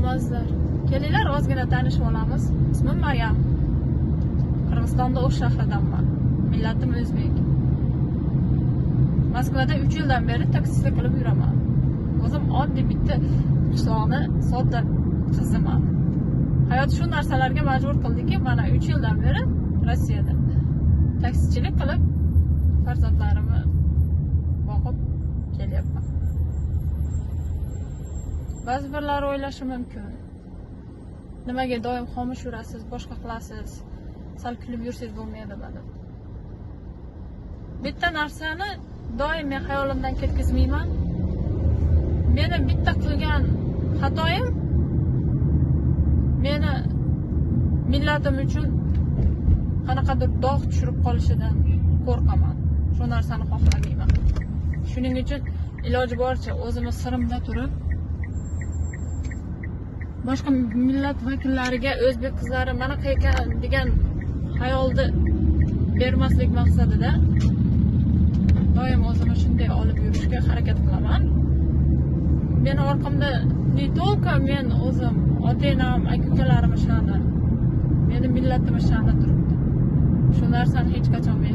omadsizlar kelinglar ozgina tanishib olamiz. Ismim maryam. Qirg'izistonda o'sh shahridanman millatim o'zbek. Moskvada uch yildan beri taksista qilib yuraman. O'zim oddiy bitta qishloqni sodda qiziman hayot shu narsalarga majbur qildiki mana uch yildan beri rossiyada taksichilik qilib farzandlarimni boqib kelyapman. Ba'zi birlar o'ylashi mumkin. Nimaga doim xomush yurasiz boshqa qilasiz sal kulib yursangiz bo'lmaydimi deb bitta narsani doim men xayolimdan ketkazmayman. Meni bitta qilgan xatoyim meni millatim uchun qanaqadir dog' tushirib qolishidan qo'rqaman. Shu narsani xohlamayman. Shuning uchun iloji boricha o'zimni sirimda turib boshqa millat vakillariga o'zbek qizlari mana ekan degan xayolni bermaslik maqsadida doim o'zimni shunday olib yurishga harakat qilaman. Meni orqamda не только men o'zim ota enam aka ukalarim ishlandi meni millatim ishlandi turibdi. Shu narsani hech qachon men